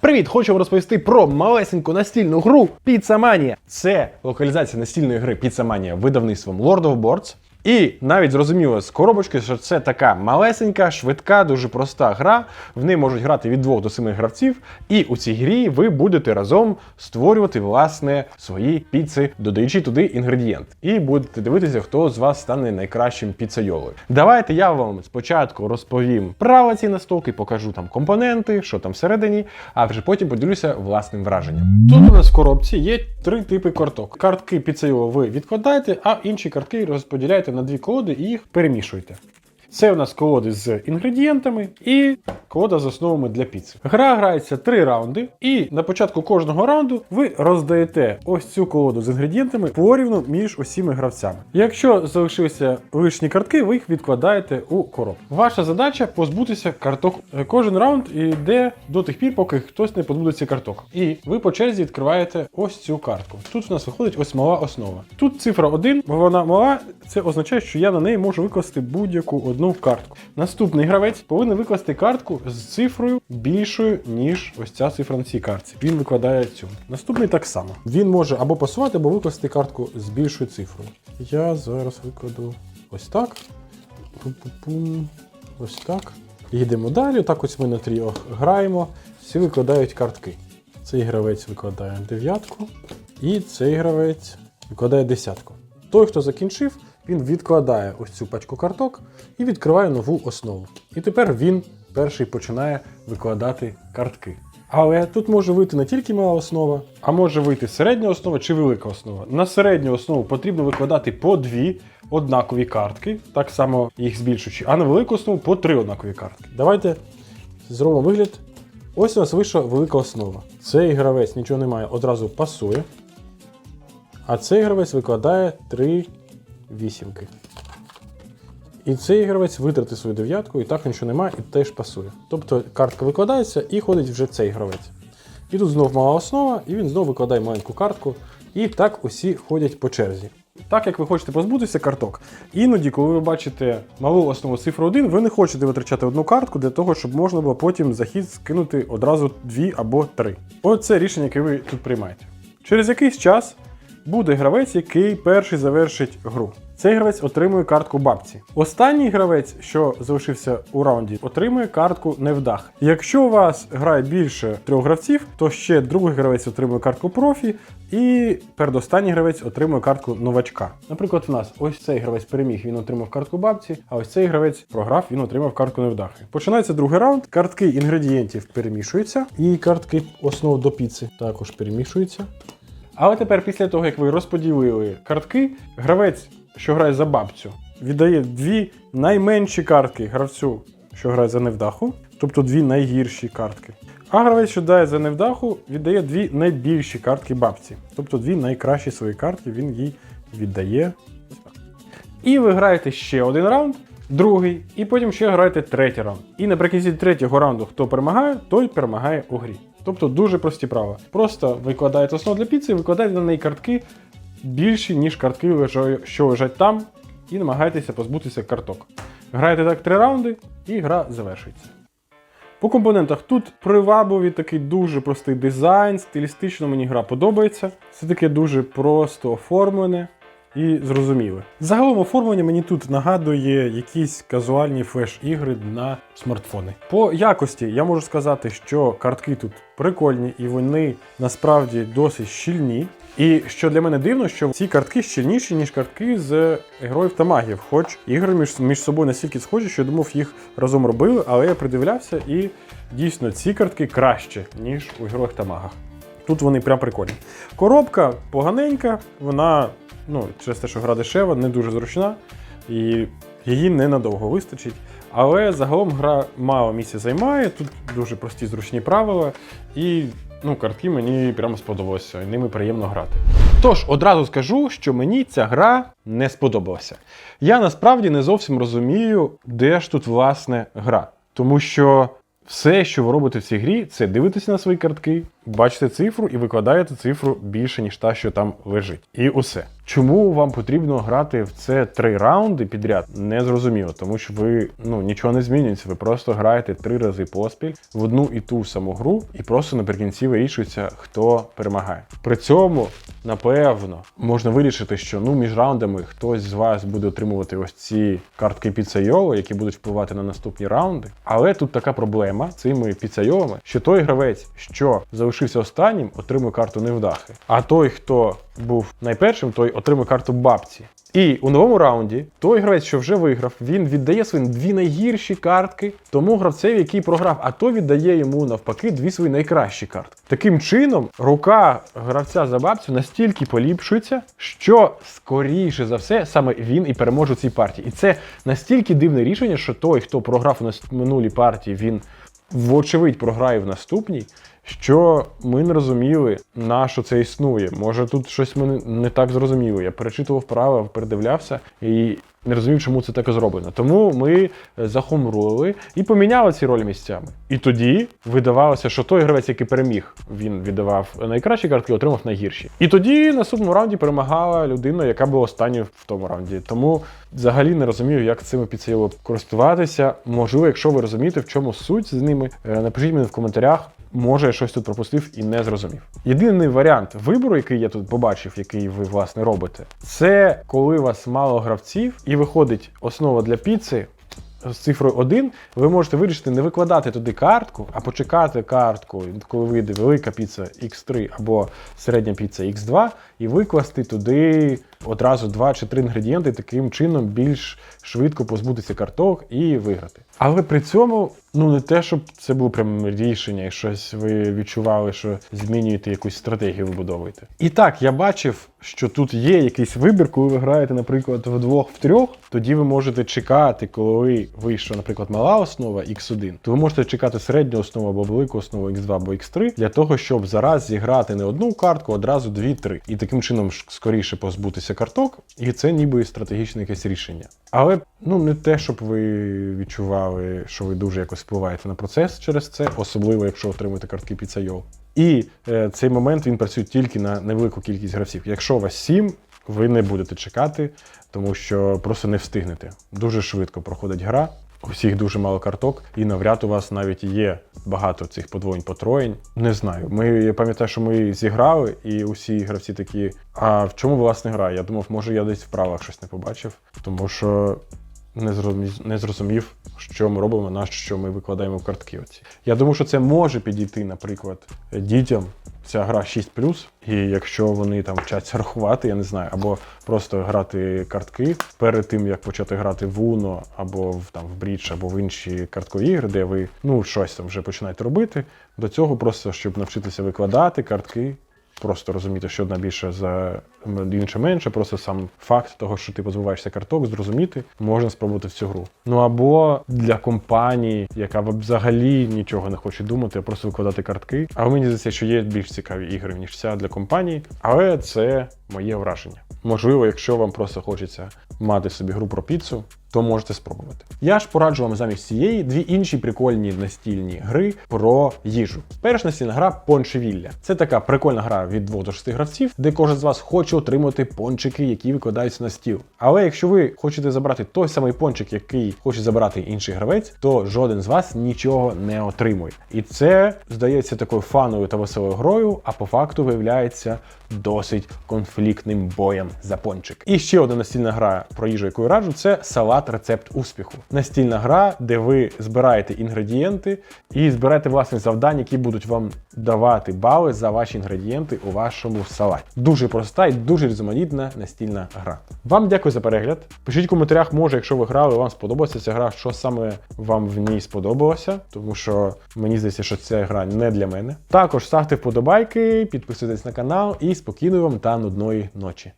Привіт! Хочу вам розповісти про малесеньку настільну гру Pizza Mania. Це локалізація настільної гри Pizza Mania видавництвом Lord of Boards. І навіть зрозуміло з коробочки, що це така малесенька, швидка, дуже проста гра. В неї можуть грати від 2 до 7 гравців. І у цій грі ви будете разом створювати власне свої піци, додаючи туди інгредієнт. І будете дивитися, хто з вас стане найкращим піцайолою. Давайте я вам спочатку розповім правила цієї настолки, покажу там компоненти, що там всередині, а вже потім поділюся власним враженням. Тут у нас в коробці є три типи карток. Картки піцайола ви відкладаєте, а інші картки розподіляєте на дві колоди і їх перемішуєте. Це у нас колоди з інгредієнтами і колода з основами для піци. Гра грається три раунди, і на початку кожного раунду ви роздаєте ось цю колоду з інгредієнтами порівну між усіма гравцями. Якщо залишилися лишні картки, ви їх відкладаєте у коробку. Ваша задача позбутися карток. Кожен раунд йде до тих пір, поки хтось не позбудеться карток. І ви по черзі відкриваєте ось цю картку. Тут у нас виходить ось мала основа. Тут цифра 1, бо вона мала, це означає, що я на неї можу викласти будь-яку одну картку. Наступний гравець повинен викласти картку з цифрою більшою, ніж ось ця цифра на цій картці. Він викладає цю. Наступний так само. Він може або пасувати, або викласти картку з більшою цифрою. Я зараз викладу ось так. Пу-пу-пум. Ось так. Їдемо далі. Так ось ми на тріо граємо. Всі викладають картки. Цей гравець викладає дев'ятку, і цей гравець викладає десятку. Той, хто закінчив, він відкладає ось цю пачку карток і відкриває нову основу. І тепер він перший починає викладати картки. Але тут може вийти не тільки мала основа, а може вийти середня основа чи велика основа. На середню основу потрібно викладати по дві однакові картки, так само їх збільшуючи, а на велику основу по три однакові картки. Давайте зробимо вигляд. Ось у нас вийшла велика основа. Цей гравець нічого не має, одразу пасує. А цей гравець викладає три вісімки. І цей гравець витратить свою дев'ятку, і так нічого немає, і теж пасує. Тобто картка викладається і ходить вже цей гравець. І тут знов мала основа, і він знов викладає маленьку картку. І так усі ходять по черзі. Так як ви хочете позбутися карток, іноді, коли ви бачите малу основу цифру 1, ви не хочете витрачати одну картку для того, щоб можна було потім за хід скинути одразу дві або три. Оце рішення, яке ви тут приймаєте. Через якийсь час буде гравець, який перший завершить гру. Цей гравець отримує картку бабці. Останній гравець, що залишився у раунді, отримує картку невдах. Якщо у вас грає більше трьох гравців, то ще другий гравець отримує картку профі, і передостанній гравець отримує картку новачка. Наприклад, в нас ось цей гравець переміг, він отримав картку бабці, а ось цей гравець програв, він отримав картку невдахи. Починається другий раунд. Картки інгредієнтів перемішуються, і картки основ до піци також перемішуються. Але тепер, після того, як ви розподілили картки, гравець, що грає за бабцю, віддає дві найменші картки гравцю, що грає за невдаху, тобто дві найгірші картки. А гравець, що грає за невдаху, віддає дві найбільші картки бабці, тобто дві найкращі свої картки він їй віддає. І ви граєте ще один раунд, другий, і потім ще граєте третій раунд. І наприкінці третього раунду, хто перемагає, той перемагає у грі. Тобто дуже прості правила. Просто викладаєте основу для піци і викладаєте на неї картки більші, ніж картки, що лежать там, і намагаєтеся позбутися карток. Граєте так три раунди, і гра завершується. По компонентах тут привабливий такий дуже простий дизайн, стилістично мені гра подобається. Це таке дуже просто оформлене і зрозуміле. Загалом оформлення мені тут нагадує якісь казуальні флеш-ігри на смартфони. По якості я можу сказати, що картки тут прикольні і вони насправді досить щільні. І що для мене дивно, що ці картки щільніші, ніж картки з героїв та магів. Хоч ігри між, між собою настільки схожі, що я думав, їх разом робили, але я придивлявся, і дійсно ці картки краще, ніж у героїв та магах. Тут вони прям прикольні. Коробка поганенька, вона, ну, через те, що гра дешева, не дуже зручна, і її ненадовго вистачить. Але загалом гра мало місця займає, тут дуже прості зручні правила, і ну, картки мені прямо сподобалося, і ними приємно грати. Тож одразу скажу, що мені ця гра не сподобалася. Я насправді не зовсім розумію, де ж тут власне гра. Тому що все, що ви робите в цій грі, це дивитися на свої картки, бачите цифру і викладаєте цифру більше, ніж та, що там лежить. І усе. Чому вам потрібно грати в це три раунди підряд? Не зрозуміло, тому що ви ну нічого не змінюється. Ви просто граєте три рази поспіль в одну і ту саму гру, і просто наприкінці вирішується, хто перемагає. При цьому, напевно, можна вирішити, що ну між раундами хтось з вас буде отримувати ось ці картки піцайоло, які будуть впливати на наступні раунди. Але тут така проблема з цими піцайолами, що той гравець, що залишився останнім, отримує карту невдахи. А той, хто був найпершим, той отримує карту бабці. І у новому раунді той гравець, що вже виграв, він віддає свої дві найгірші картки тому гравцеві, який програв, а той віддає йому навпаки дві свої найкращі картки. Таким чином, рука гравця за бабцю настільки поліпшується, що скоріше за все саме він і переможе у цій партії. І це настільки дивне рішення, що той, хто програв у нас минулій партії, він вочевидь програє в наступній. Що ми не розуміли, на що це існує. Може, тут щось ми не- так зрозуміли. Я перечитував правила, передивлявся і не розумів, чому це так зроблено. Тому ми е, захомрулили і поміняли ці ролі місцями. І тоді видавалося, що той гравець, який переміг, він віддавав найкращі картки, отримав найгірші. І тоді в наступному раунді перемагала людина, яка була останньою в тому раунді. Тому взагалі не розумію, як цими піцею користуватися. Можливо, якщо ви розумієте, в чому суть з ними, е, напишіть мені в коментарях. Може, я щось тут пропустив і не зрозумів. Єдиний варіант вибору, який я тут побачив, який ви власне робите, це коли у вас мало гравців і виходить основа для піци. З цифрою 1 ви можете вирішити не викладати туди картку, а почекати картку, коли вийде велика піца X3 або середня піца X2, і викласти туди одразу два чи три інгредієнти, таким чином більш швидко позбутися карток і виграти. Але при цьому, ну не те, щоб це було прям рішення, і щось ви відчували, що змінюєте якусь стратегію, вибудовуєте. І так, я бачив, що тут є якийсь вибір, коли ви граєте, наприклад, вдвох в трьох, тоді ви можете чекати, коли вийшла, наприклад, мала основа X1, то ви можете чекати середню основу або велику основу X2 або X3 для того, щоб зараз зіграти не одну картку, а одразу дві-три. І таким чином скоріше позбутися карток, і це ніби стратегічне якесь рішення. Але ну не те, щоб ви відчували, що ви дуже якось впливаєте на процес через це, особливо якщо отримуєте картки піцайол. І е, цей момент він працює тільки на невелику кількість гравців. Якщо у вас сім, ви не будете чекати, тому що просто не встигнете. Дуже швидко проходить гра. У всіх дуже мало карток, і навряд у вас навіть є багато цих подвоєнь потроєнь. Не знаю. Ми я пам'ятаю, що ми зіграли, і усі гравці такі. А в чому власне гра? Я думав, може я десь в правилах щось не побачив, тому що не зрозумів, не зрозумів, що ми робимо, на що ми викладаємо в картки. Оці. Я думаю, що це може підійти, наприклад, дітям. Ця гра 6 і якщо вони там вчаться рахувати, я не знаю, або просто грати картки перед тим, як почати грати в Uno, або в там в Bridge, або в інші карткові ігри, де ви ну щось там вже починаєте робити. До цього просто щоб навчитися викладати картки, просто розуміти, що одна більше за інше менше, просто сам факт того, що ти позбуваєшся карток, зрозуміти, можна спробувати в цю гру. Ну або для компанії, яка взагалі нічого не хоче думати, а просто викладати картки. А мені здається, що є більш цікаві ігри, ніж ця для компанії, але це моє враження. Можливо, якщо вам просто хочеться мати собі гру про піцу, то можете спробувати. Я ж пораджу вам замість цієї дві інші прикольні настільні гри про їжу. Перша настільна гра Пончевілля. Це така прикольна гра від 2 до 6 гравців, де кожен з вас хоче отримати пончики, які викладаються на стіл. Але якщо ви хочете забрати той самий пончик, який хоче забрати інший гравець, то жоден з вас нічого не отримує. І це здається такою фановою та веселою грою, а по факту виявляється досить конфліктним боєм за пончик. І ще одна настільна гра про їжу, яку я раджу, це салат рецепт успіху. Настільна гра, де ви збираєте інгредієнти і збираєте власне завдання, які будуть вам давати бали за ваші інгредієнти у вашому салаті. Дуже проста і дуже різноманітна настільна гра. Вам дякую за перегляд. Пишіть в коментарях, може, якщо ви грали, вам сподобалася ця гра, що саме вам в ній сподобалося, тому що мені здається, що ця гра не для мене. Також ставте вподобайки, підписуйтесь на канал і спокійної вам та нудної ночі.